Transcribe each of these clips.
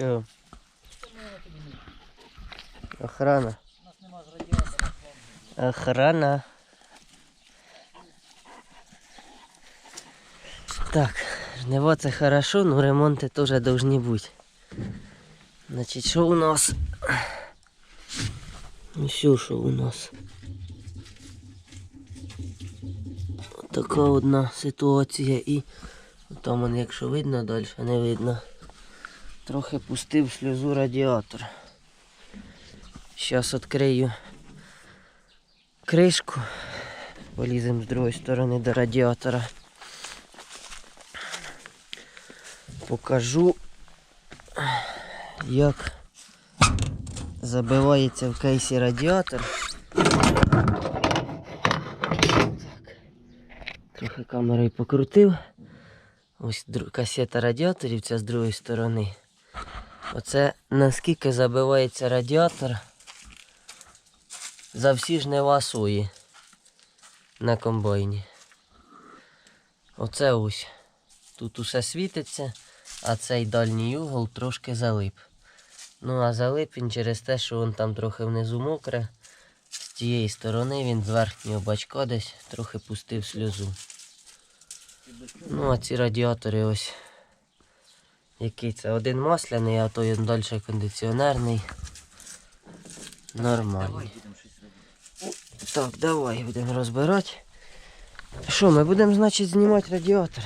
Чого? Охрана. У нас нема з. Охрана. Так, жниво це хорошо, но ремонти теж должны бути. Значить, що у нас? Все, що у нас. Така одна ситуація і там, якщо видно, далі не видно. Трохи пустив сльозу радіатор. Зараз відкрию кришку. Поліземо з другої сторони до радіатора. Покажу, як забивається в кейсі радіатор. Так. Трохи камерою покрутив. Ось касета радіаторів, ця з другої сторони. Оце наскільки забивається радіатор за всі жнива сої на комбайні. Оце ось. Тут усе світиться, а цей дальній угол трошки залип. Ну а залип він через те, що він там трохи внизу мокре. З тієї сторони він з верхнього бачка десь трохи пустив сльозу. Ну а ці радіатори ось. Який це? Один масляний, а той далі кондиціонерний. Нормальний. Так, давай будемо розбирати. Що, ми будемо, значить, знімати радіатор.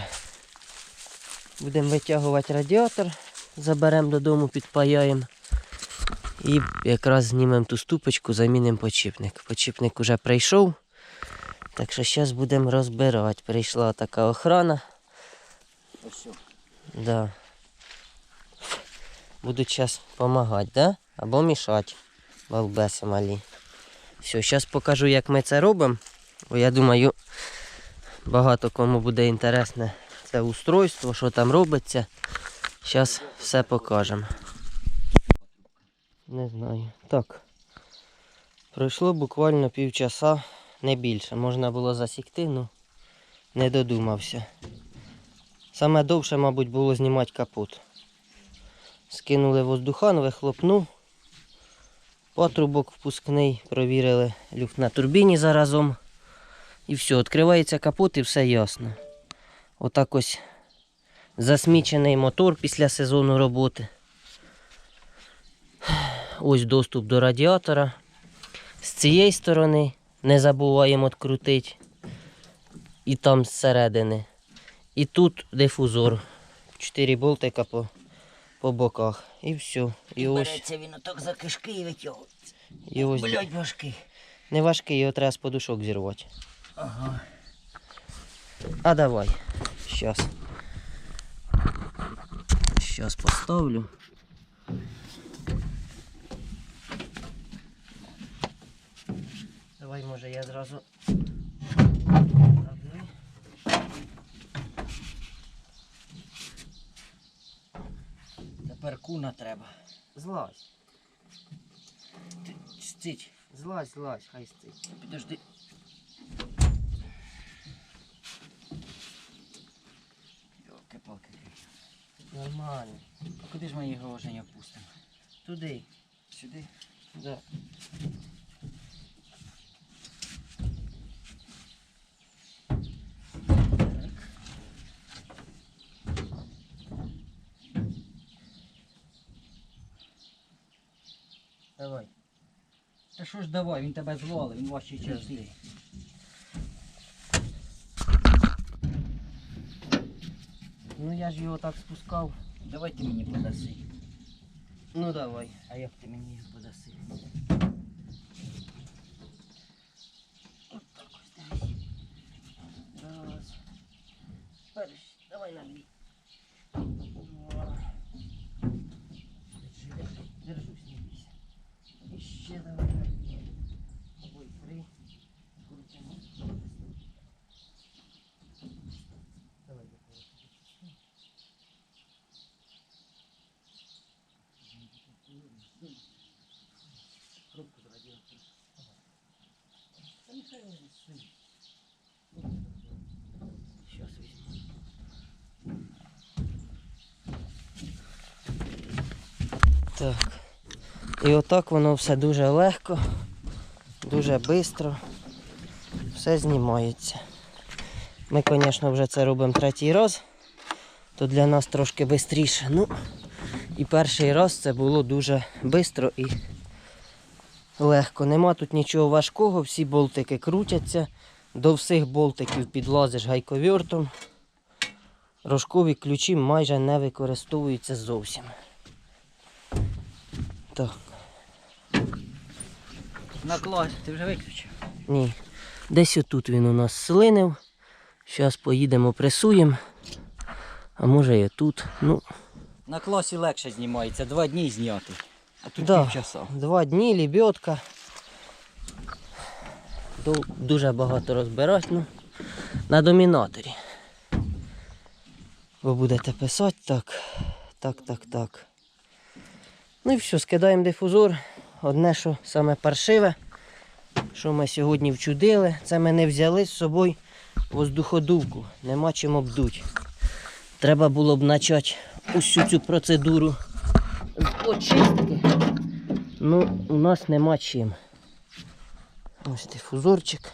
Будемо витягувати радіатор, заберемо додому, підпаяємо. І якраз знімемо ту ступочку, замінимо почіпник. Почіпник уже прийшов. Так що зараз будемо розбирати. Прийшла така охрана. Ось. Да. Будуть зараз допомагати, да? Або мішати. Балбеси малі. Все, зараз покажу, як ми це робимо. Бо я думаю, багато кому буде інтересне це устройство, що там робиться. Зараз все покажемо. Не знаю. Так. Пройшло буквально півчаса, не більше. Можна було засікти, ну не додумався. Саме довше, мабуть, було знімати капот. Скинули воздухан, вихлопнув. Патрубок впускний, провірили люфт на турбіні заразом. І все, відкривається капот і все ясно. Отак ось засмічений мотор після сезону роботи. Ось доступ до радіатора. З цієї сторони не забуваємо відкрутити. І там зсередини. І тут дифузор. Чотири болтика по, по боках. І все. І ось, Береться він отак за кишки і витягується. і ось Блять, важкий. не важкий, його треба з подушок зірвати. Ага. А давай. Щас. Щас поставлю. Давай, може, я зразу. Тепер куна треба. Злазь. Ти стить. Злазь, злазь, хай стить. Підожди. Йолки-палки. Нормально. А куди ж ми його вже не опустимо? Туди. Сюди? Да. Давай. Та що ж давай, він тебе звалив, він ніж ти. Ну я ж його так спускав. Давай ти мені подаси. Ну давай. А як ти мені його подаси? Дивись. Раз. Перш. Давай на дві. Сейчас візьму. Так. І отак воно все дуже легко, дуже швидко, все знімається. Ми, звісно, вже це робимо третій раз, то для нас трошки швидше. Ну, і перший раз це було дуже швидко і легко. Нема тут нічого важкого, всі болтики крутяться. До всіх болтиків підлазиш гайковертом. Рожкові ключі майже не використовуються зовсім. Так, Наклад, ти вже виключив. ні. Десь отут він у нас слинив. Зараз поїдемо, пресуємо. А може і тут. Ну, На класі легше знімається, два дні зняти. А тут Да. півчаса. Два дні, лебедка. Дуже багато розбирати, ну, на домінаторі. Ви будете писати так, так, так, так. Ну і все, скидаємо дифузор. Одне, що саме паршиве, що ми сьогодні вчудили, це ми не взяли з собою воздуходувку. Нема чим обдуть. Треба було б почати усю цю процедуру з очистки. Ну, у нас нема чим. Ось дифузорчик.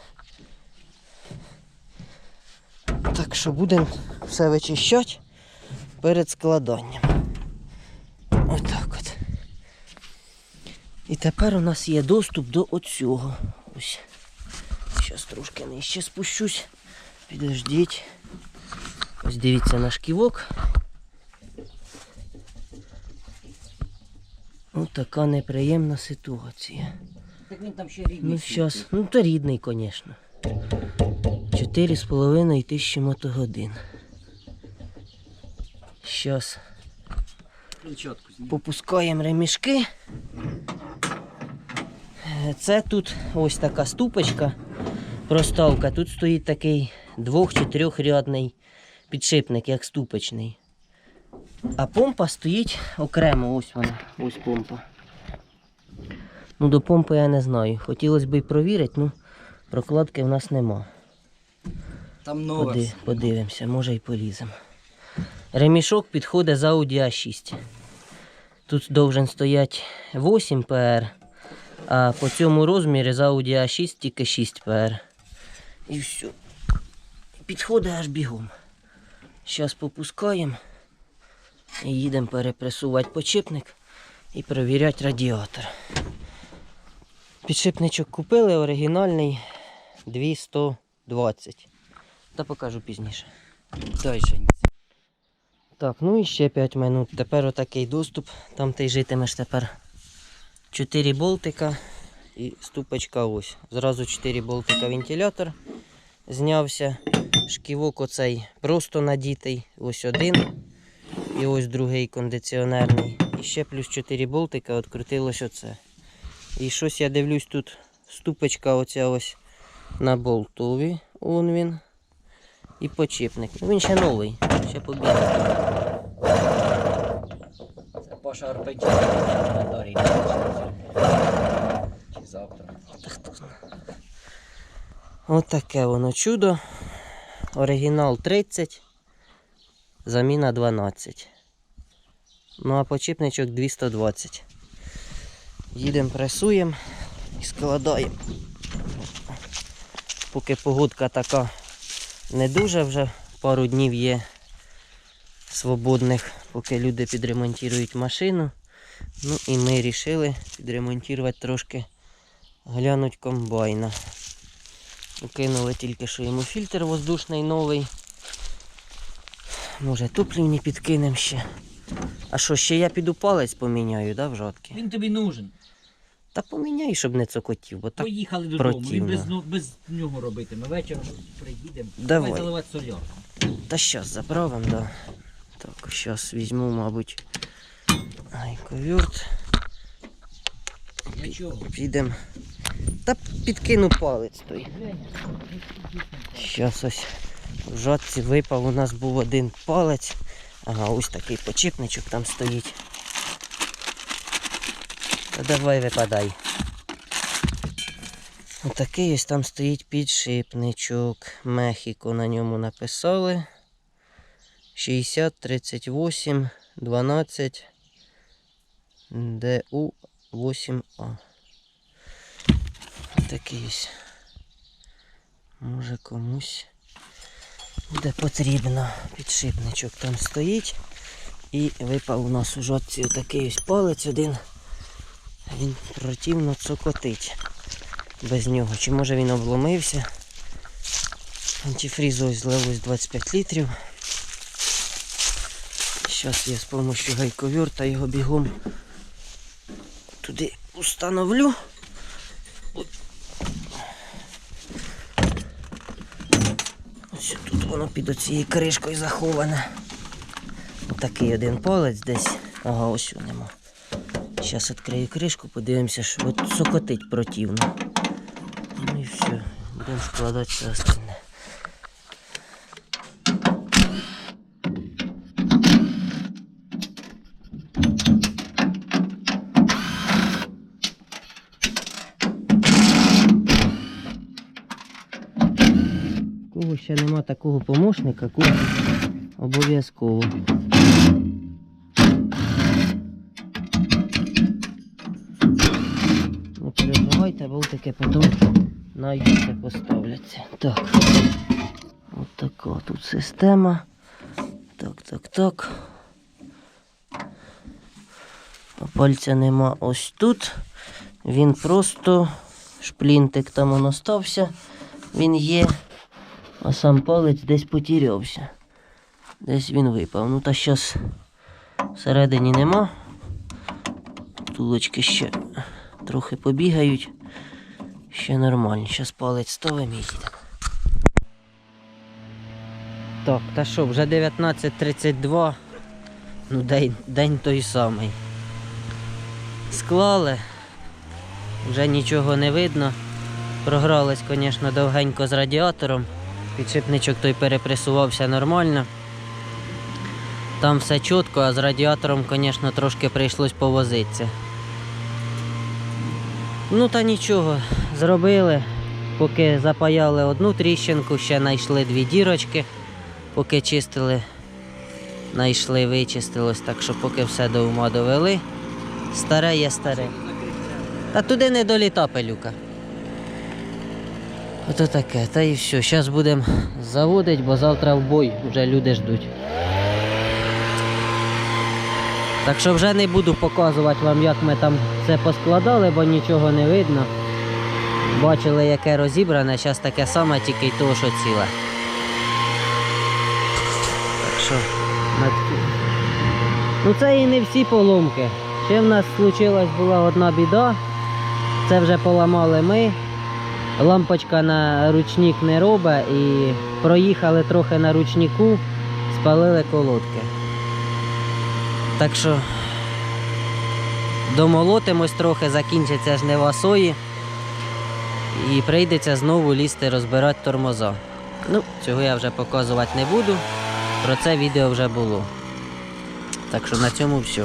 Так що будемо все вичищати перед складанням. Отак от. І тепер у нас є доступ до оцього. Ось. Зараз трошки нижче спущусь. Підождіть. Ось дивіться наш ківок. Ось така неприємна ситуація. Так він там ще рівний. Ну, зараз, ну то рідний, звісно. Чотири з половиною тисячі мотогодин. Зараз попускаємо ремішки. Це тут ось така ступочка, проставка. Тут стоїть такий двох- чи трьохрядний підшипник, як ступочний. А помпа стоїть окремо, ось вона, ось помпа. Ну, до помпи я не знаю. Хотілося б і провірити, ну прокладки в нас нема. Там. Поди, подивимося, може і поліземо. Ремішок підходить з Audi A6. Тут должен стояти 8 PR, а по цьому розмірі з Audi A6 тільки 6 PR. І все. Підходить аж бігом. Зараз попускаємо і їдемо перепресувати подшипник і перевіряти радіатор. Підшипничок купили оригінальний 220. Та покажу пізніше. Дай Жень. Так, ну і ще 5 минут. Тепер отакий доступ. Там ти житимеш тепер 4 болтика і ступочка ось. Зразу 4 болтика вентилятор знявся. Шківок оцей просто надітий. Ось один. І ось другий кондиціонерний. І ще плюс 4 болтика відкрутилось оце. І щось я дивлюсь тут ступочка оця ось на болтові. Он він. І почіпник. Ну він ще новий. Ще побігає. Це Паша на. Чи завтра. Отаке воно чудо. Оригінал 30, заміна 12. Ну а почіпничок 220. Їдемо, пресуємо і складаємо. Поки погодка така не дуже вже, пару днів є свободних, поки люди підремонтують машину. Ну і ми вирішили підремонтувати трошки глянуть комбайна. Укинули тільки що йому фільтр воздушний новий. Може топлівні підкинемо ще. А що, ще я піду палець поміняю, да, в жодки? Він тобі нужен. Та поміняй, щоб не цокотів, бо так. Поїхали додому. Він противно. без, ну, без нього робитиме. Вечором приїдемо. Давай. заливати солярку. Та щас заправимо, да. Так, щас візьму, мабуть, гайковерт. Для чого? Підемо. Та підкину палець той. Щас ось в жатці випав, у нас був один палець. Ага, ось такий почіпничок там стоїть. Та давай випадай. Отакий ось там стоїть підшипничок. Мехіко на ньому написали. 60, 38, 12, ДУ-8А. Такий ось. Може комусь буде потрібно. Підшипничок там стоїть. І випав у нас у жодці такий ось палець один. Він противно цокотить без нього. Чи може він обломився? Антифрізу ось злилось 25 літрів. Зараз я з допомогою гайковерта його бігом туди установлю. Ось тут воно під оцією кришкою заховане. Отакий один полець десь. Ага, ось у нема. Зараз відкрию кришку, подивимося, що от сокотить противно. Ну і все. Будемо складати все остальне. Ще нема такого помощника, купить обов'язково. Не переживайте, болтики потім найдуться, поставляться. Так. От така тут система. Так, так, так. А Пальця нема ось тут. Він просто шплінтик там он остався. Він є, а сам палець десь потірявся. Десь він випав. Ну та щас всередині нема. Тулочки ще трохи побігають. Ще нормально. Щас палець ставимо і. Так, та що, вже 19.32. Ну, день, день той самий. Склали. Вже нічого не видно. Програлись, звісно, довгенько з радіатором. Підшипничок той перепресувався нормально. Там все чітко, а з радіатором, звісно, трошки прийшлось повозитися. Ну та нічого, зробили. Поки запаяли одну тріщинку, ще знайшли дві дірочки. Поки чистили, знайшли, вичистилось, так що поки все до ума довели. Старе є старе. Та туди не доліта пилюка. Ото таке, та і все. Зараз будемо заводити, бо завтра в бой вже люди ждуть. Так що вже не буду показувати вам, як ми там це поскладали, бо нічого не видно. Бачили, яке розібране, зараз таке саме, тільки й того, що ціле. Так що, ну це і не всі поломки. Ще в нас случилась була одна біда. Це вже поламали ми. Лампочка на ручник не робить і проїхали трохи на ручнику, спалили колодки. Так що домолотимось трохи, закінчиться жнива сої. І прийдеться знову лізти розбирати тормоза. Ну, цього я вже показувати не буду. Про це відео вже було. Так що на цьому все.